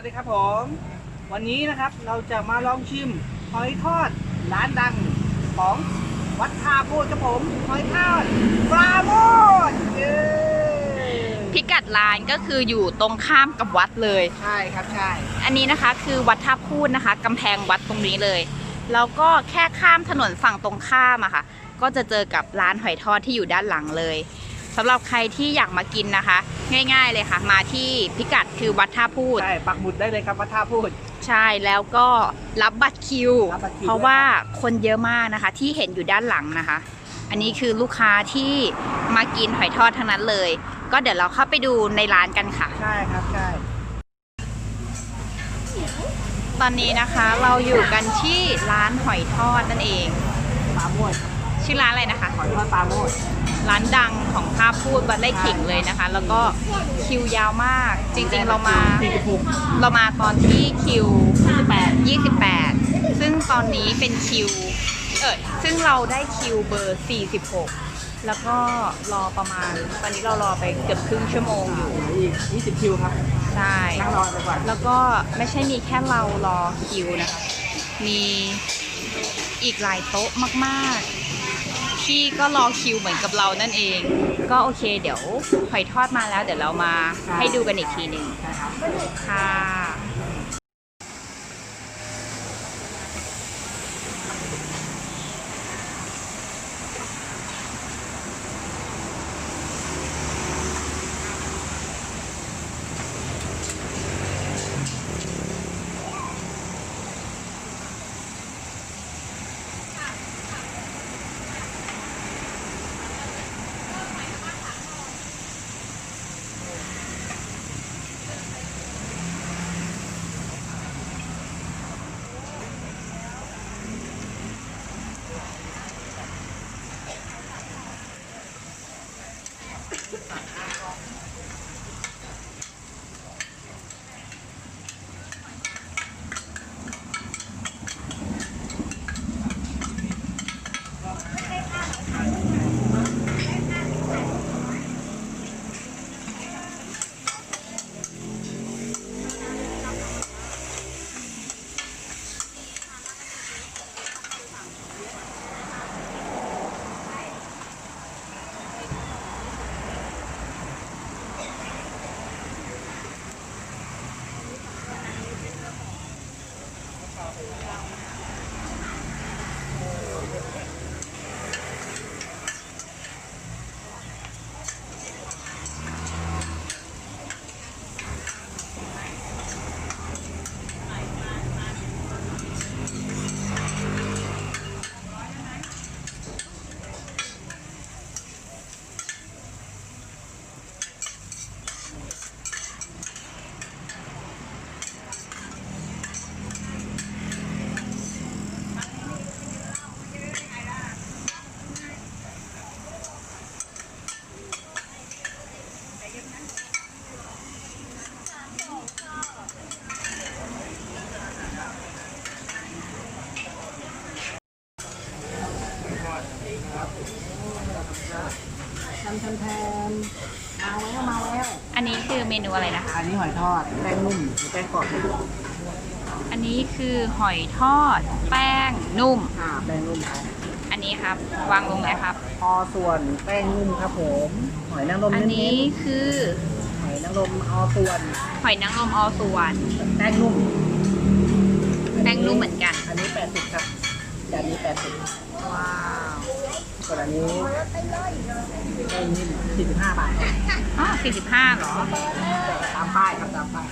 วัสดีครับผม วันนี้นะครับเราจะมาลองชิมหอยทอดร้านดังของวัดท่าโพดครับผมหอยทอดปลาโมดเย้พิกัดร้านก็คืออยู่ตรงข้ามกับวัดเลย ใช่ครับใช่ อันนี้นะคะคือวัดท่าพูดนะคะกำแพงวัดตรงนี้เลย แล้วก็แค่ข้ามถนนฝั่งตรงข้ามอะค่ะ ก็จะเจอกับร้านหอยทอดที่อยู่ด้านหลังเลย สำหรับใครที่อยากมากินนะคะ ง่าย ๆเลยค่ะ มาที่พิกัดคือวัดท่าพูด ใช่ปักหมุดได้เลยครับวัดท่าโพดใช่แล้วก็รับบัตรคิว รับบัตรคิว เพราะว่าคนเยอะมากนะคะ ที่เห็นอยู่ด้านหลังนะคะ อันนี้คือลูกค้าที่มากินหอยทอดทั้งนั้นเลย ก็เดี๋ยวเราเข้าไปดูในร้านกันค่ะ ใช่ครับใช่ตอนนี้นะคะเราอยู่กันที่ร้านหอยทอดนั่นเอง ปลาโมดครับชื่อร้านอะไรนะคะ หอยทอดปลาโมด ร้านดังของภาพพูดวัดไร่ขิงเลยนะคะ แล้วก็คิวยาวมาก จริงๆเรามาสี่สิบหกเรามาตอนที่คิว28 28 ซึ่งตอนนี้เป็นคิวเออซึ่งเราได้คิวเบอร์ 46 แล้วก็รอประมาณ ตอนนี้เรารอไปเกือบครึ่งชั่วโมงอยู่อีกยี่สิบคิวครับใช่นั่งรอไปก่อนแล้วก็ไม่ใช่มีแค่เรารอคิวนะคะมีอีกหลายโต๊ะมาก ๆ ที่ก็รอคิวเหมือนกับเรานั่นเอง ก็โอเค เดี๋ยวหอยทอดมาแล้ว เดี๋ยวเรามาให้ดูกันอีกทีหนึ่งค่ะ แทนแทนแทนมาแล้วมาแล้ว อันนี้คือเมนูอะไรนะคะ อันนี้หอยทอดแป้งนุ่มหรือแป้งกรอบนะอันนี้คือหอยทอด แป้งนุ่ม อ่าแป้งนุ่มครับอันนี้ครับ วางลงเลยครับ พอส่วนแป้งนุ่มครับผมหอยนางรมอันเน้นี้นคือๆหอยนางรมเอาส่วนหอยนางรมออส่วนแป้งนุ่มแป้งนุ่มเหมือนกัน อันนี้ 80 ครับจานนี้ 80ว้าว ส่วนอันนี้แป้งนิ่ม45บาทอ๋อ45เหรอ ตามป้ายครับตามป้าย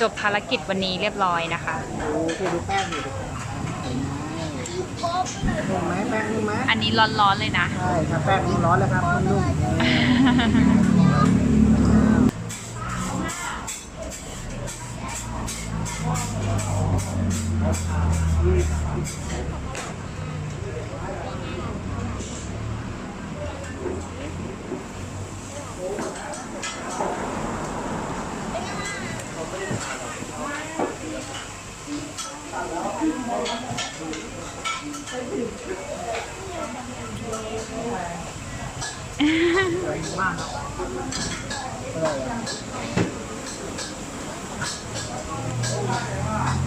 จบภารกิจวันนี้เรียบร้อยนะคะ ดูคือดูแป้งอยู่ดูแป้งนุ่มไหมแป้งนุ่มไหมอันนี้ร้อนๆเลยนะ ใช่ครับแป้งนุ่มร้อนเลยครับนุ่ม มากครับ